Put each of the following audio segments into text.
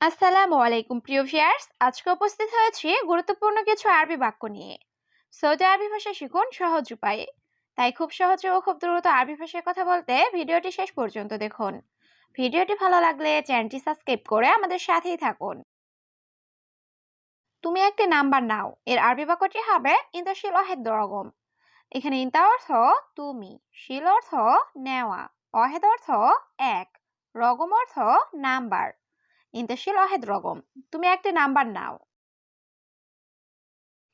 আসসালামু আলাইকুম, প্রিয় ভিউয়ার্স। আজকে উপস্থিত হয়েছি গুরুত্বপূর্ণ কিছু আরবি বাক্য নিয়ে। সৌদি আরবি ভাষা শিখুন সহজ উপায়ে। তাই খুব সহজে ও খুব দ্রুত আরবি ভাষায় কথা বলতে ভিডিওটি শেষ পর্যন্ত দেখুন। ভিডিওটি ভালো লাগলে চ্যানেলটি সাবস্ক্রাইব করে আমাদের সাথেই থাকুন। তুমি একটি নাম্বার নাও। এর আরবি বাক্যটি হবে ইন্তা শিল অহেদ রগম এখানে ইন্তা অর্থ তুমি শিল অর্থ নেওয়া অহেদ অর্থ এক রগম অর্থ নাম্বার ইন্তেশিল অহেদ রগম, তুমি একটি নাম্বার নাও।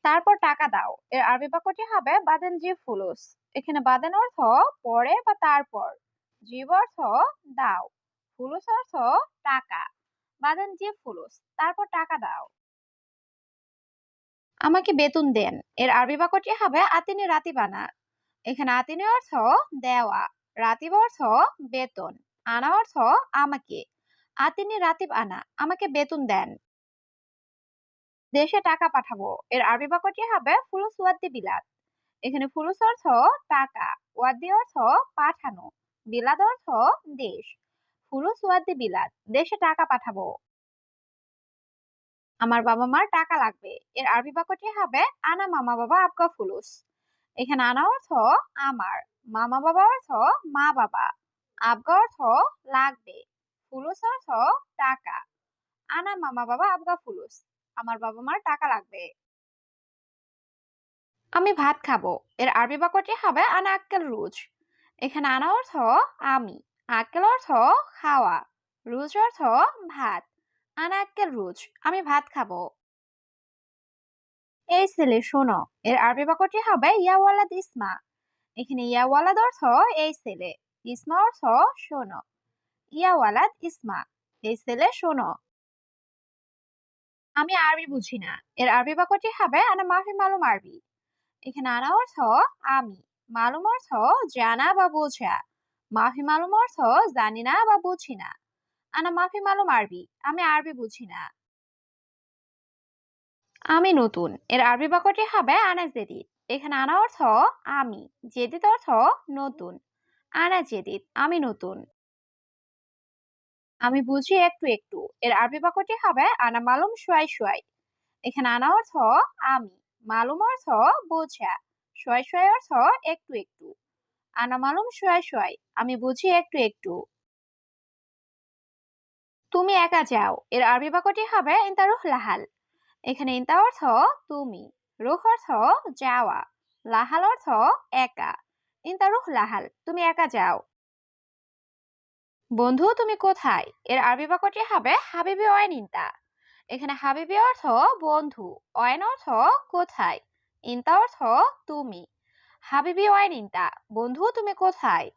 তারপর টাকা দাও। এর আরবি বাক্যটি হবে বাদেন জি ফুলুস। এখানে বাদেন অর্থ পরে বা তারপর। জীব অর্থ দাও। ফুলুস অর্থ টাকা। বাদেন জি ফুলুস, তারপর টাকা দাও। আমাকে বেতন দেন। এর আরবি বাক্যটি হবে আতিনি রাতিবানা। এখানে আতিনি অর্থ দেওয়া। রাতিব অর্থ বেতন। আনা অর্থ আমাকে। আতিনি রাতিব আনা, আমাকে বেতন দেন। দেশে টাকা পাঠাবো। এর আরবি বাক্যটি হবে ফুলুস ওয়াদ্দি বিলাদ এখানে ফুলুস অর্থ টাকা, ওয়াদ্দি অর্থ পাঠানো বিলাদ অর্থ দেশ। ফুলুস ওয়াদ্দি বিলাদ দেশে টাকা পাঠাবো। আমার বাবা মার টাকা লাগবে। এর আরবি বাক্যটি হবে আনা মামা বাবা আবগা ফুলুস এখানে আনা অর্থ আমার, মামা বাবা অর্থ মা বাবা, আবগা অর্থ লাগবে। ফুলুস অর্থ টাকা। আনা মামা বাবা আবগা ফুলুস। আমার বাবা মার টাকা লাগবে। আমি ভাত খাব। এর আরবি বাক্যটি হবে আনা আক্কেল রুজ। এখানে আনা অর্থ আমি, আক্কেল অর্থ খাওয়া, রুজ অর্থ ভাত। আনা আক্কেল রুজ, আমি ভাত খাব। এই ছেলে, শোনো, এর আরবি বাক্যটি হবে ইয়াওয়ালাদ ইসমা। এখানে ইয়াওয়ালাদ অর্থ এই ছেলে, ইসমা অর্থ শোনো। ইয়াওয়ালাদ ইসমা এই ছেলে শোনো। আমি আরবি বুঝি না। এর আরবি বাক্যটি হবে, আনা মাফি মালুম আরবি। এখানে আনা অর্থ আমি। মালুম অর্থ জানা বা বোঝা। মাফি মালুম অর্থ জানি না বা বুঝি না। আনা মাফি মালুম আরবি। আমি আরবি বুঝি না। আমি নতুন। এর আরবি বাক্যটি হবে, আনা জেদিদ। এখানে আনা অর্থ আমি। জেদিদ অর্থ নতুন। আনা জেদিদ। আমি নতুন। আমি বুঝি একটু একটু। এর আরবি বাক্যটি হবে, আনা মালুম সোয়াই সোয়াই এখানে আনা অর্থ আমি। মালুম অর্থ বোঝা। সোয়াই সোয়াই অর্থ একটু একটু। আনা মালুম সোয়াই সোয়াই আমি বুঝি একটু একটু। তুমি একা যাও। এর আরবি বাক্যটি হবে, ইন্তা রুহ লাহাল। এখানে ইন্তা অর্থ তুমি। রুহ অর্থ যাওয়া। লাহাল অর্থ একা। ইন্তা রুহ লাহাল। তুমি একা যাও। বন্ধু, তুমি কোথায়? এর আরবি বাক্যটি হবে হাবিবি অয়েন ইন্তা এখানে হাবিবি অর্থ বন্ধু অয়েন অর্থ কোথায়? ইন্তা অর্থ তুমি। হাবিবি অয়েন ইন্তা বন্ধু, তুমি কোথায়?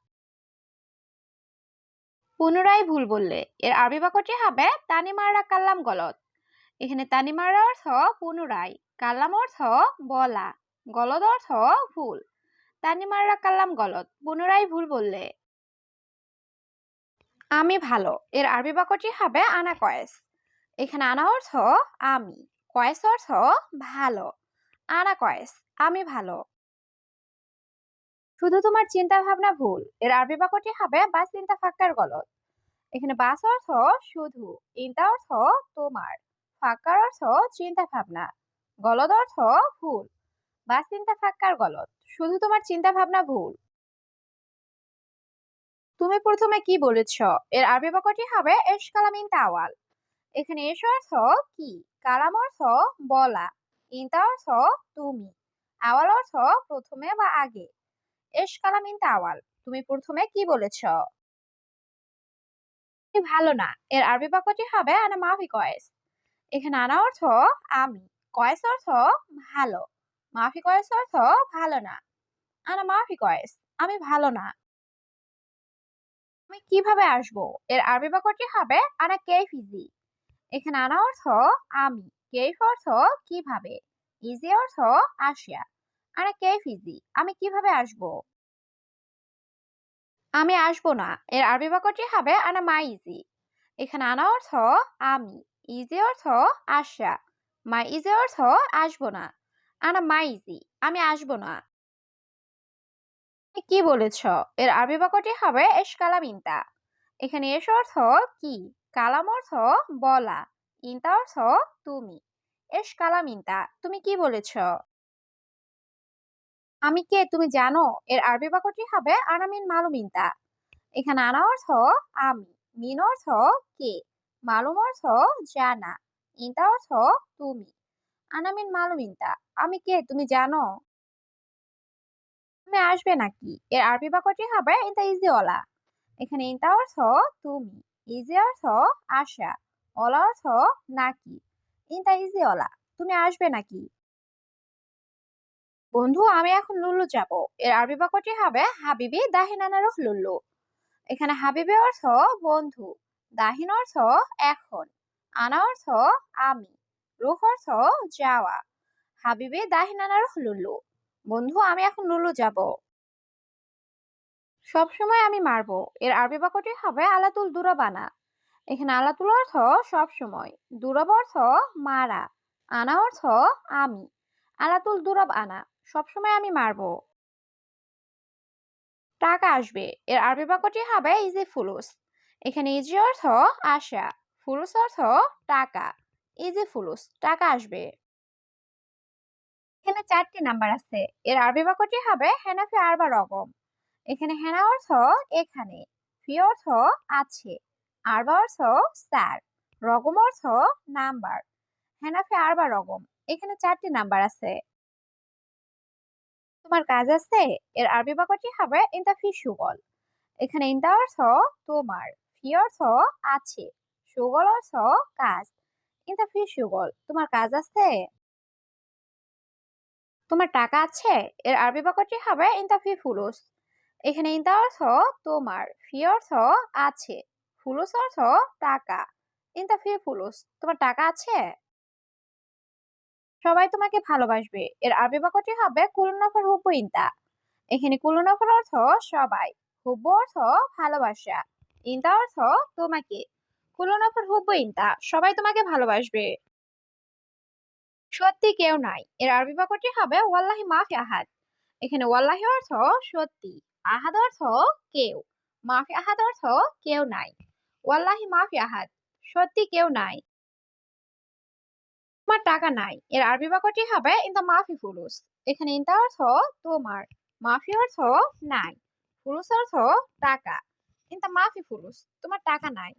পুনরায় ভুল বললে, এর আরবি বাক্যটি হবে তানিমারা কাল্লাম গলত। এখানে তানিমারা অর্থ পুনরায়, কাল্লাম অর্থ বলা গলদ অর্থ ভুল। তানিমারা কাল্লাম গলত, পুনরায় ভুল বললে। আমি ভালো। এর আরবি বাক্যটি হবে আনা কয়েস। এখানে আনা অর্থ আমি, কয়েস অর্থ ভালো। আনা কয়েস, আমি ভালো। শুধু তোমার চিন্তা ভাবনা ভুল। এর আরবি বাক্যটি হবে বাস চিন্তা ফাক্কার গলত এখানে বাস অর্থ শুধু ইন্তা অর্থ তোমার। ফাক্কার অর্থ চিন্তা ভাবনা গলদ অর্থ ভুল। বাস চিন্তা ফাক্কার গলত শুধু তোমার চিন্তা ভাবনা ভুল। তুমি প্রথমে কি বলেছ? এর আরবি বাক্যটি হবে এস কালাম ইন তাওয়াল এখানে এস অর্থ কি? কালাম অর্থ বলা ইনতা অর্থ তুমি আওয়াল অর্থ প্রথমে বা আগে এস কালাম ইন তাওয়াল তুমি প্রথমে কি বলেছ? ভালো না। এর আরবি বাক্যটি হবে আনা মাফি কয়েস এখানে আনা অর্থ আমি কয়েস অর্থ ভালো মাফি কয়েস অর্থ ভালো না। আনা মাফি কয়েস আমি ভালো না। আমি কীভাবে আসব? এর আরবি বাক্যটি হবে, আনা কেফ ইজি এখানে আনা অর্থ, আমি কেফ অর্থ, কীভাবে ইজি অর্থ, আসিয়া আনা কেফ ইজি আমি কীভাবে আসব আমি আসব না এর আরবি বাক্যটি হবে, আনা মা ইজি এখানে আনা অর্থ, আমি ইজি অর্থ আসা মা ইজি অর্থ, আসব না আনা মা ইজি আমি আসব না কি বলেছ? এর আরবি বাক্যটি হবে এস কালাম ইন্তা এখানে এস অর্থ কি? কালাম অর্থ বলা ইনতা অর্থ তুমি এস কালাম ইনতা তুমি কি বলেছ? আমি কে? তুমি জানো? এর আরবি বাক্যটি হবে আনামিন মালুম ইনতা এখানে আনা অর্থ আমি মিন অর্থ কে মালুম অর্থ জানা ইন্তা অর্থ তুমি আনামিন মালুম ইনতা আমি কে? তুমি জানো তুমি আসবে নাকি? এর আরবি বাক্যটি হবে ইনতা ইজিওয়ালা এখানে ইনতা অর্থ তুমি ইজি অর্থ আসা ওলা অর্থ নাকি ইনতা ইজিওয়ালা তুমি আসবে নাকি? বন্ধু, আমি এখন লুল্লু যাব। এর আরবি বাক্যটি হবে, হাবিবি দাহিনানা রুহ লুল্লু এখানে হাবিবি অর্থ বন্ধু দাহিন অর্থ এখন আনা অর্থ আমি রুহ অর্থ যাওয়া হাবিবি দাহিনানা রুহ লুল্লু বন্ধু, আমি এখন লুল্লু যাব। সবসময় আমি মারবো। এর আরবি বাক্যটি হবে আলাতুল দুরাবানা। এখানে আলাতুল অর্থ সবসময়। দুরব অর্থ মারা। আনা অর্থ আমি। আলাতুল দুরব আনা। সবসময় আমি মারবো। টাকা আসবে। এর আরবি বাক্যটি হবে ইজি ফুলুস। এখানে ইজি অর্থ আশা। ফুলুস অর্থ টাকা। ইজি ফুলুস। টাকা আসবে। এখানে চারটি নাম্বার আছে। এর আরবি বাক্যটি হবে হেনাফি আরবা রকম এখানে হেনা অর্থ এখানে, ফি অর্থ আছে, আরবা অর্থ স্যার রকম অর্থ নাম্বার। হেনাফি আরবা রকম এখানে চারটি নাম্বার আছে। তোমার কাজ আছে? এর আরবি বাক্যটি হবে ইনতা ফি সুগল। এখানে ইনতা অর্থ তোমার, ফি অর্থ আছে, সুগল অর্থ কাজ। ইনতা ফি সুগল, তোমার কাজ আছে? তোমার টাকা আছে? এর আরবি বাক্যটি হবে ইনতা ফি ফুলুস। এখানে ইনতা অর্থ তোমার ফি অর্থ আছে। ফুলুস অর্থ টাকা। ইনতা ফি ফুলুস, তোমার টাকা আছে? সবাই তোমাকে ভালোবাসবে। এর আরবি বাক্যটি হবে কুলুনাফার হুব্বু ইনতা। এখানে কুলুনাফার অর্থ সবাই, হুব্বু অর্থ ভালোবাসা। ইনতা অর্থ তোমাকে। কুলুনাফার হুব্বু ইনতা, সবাই তোমাকে ভালোবাসবে। সত্যি কেউ নাই। এর আরবি বাক্যটি হবে, ওয়াল্লাহি মাফি আহাদ। এখানে ওয়াল্লাহি অর্থ সত্যি, আহাদ অর্থ কেউ, মাফি আহাদ অর্থ কেউ নাই। ওয়াল্লাহি মাফি আহাদ। সত্যি কেউ নাই। তোমার টাকা নাই। এর আরবি বাক্যটি হবে ইনতা মাফি ফুলুস এখানে ইনতা অর্থ তোমার, মাফি অর্থ নাই। ফুলুস অর্থ টাকা। ইন ইনতা মাফি ফুলুস তোমার টাকা নাই।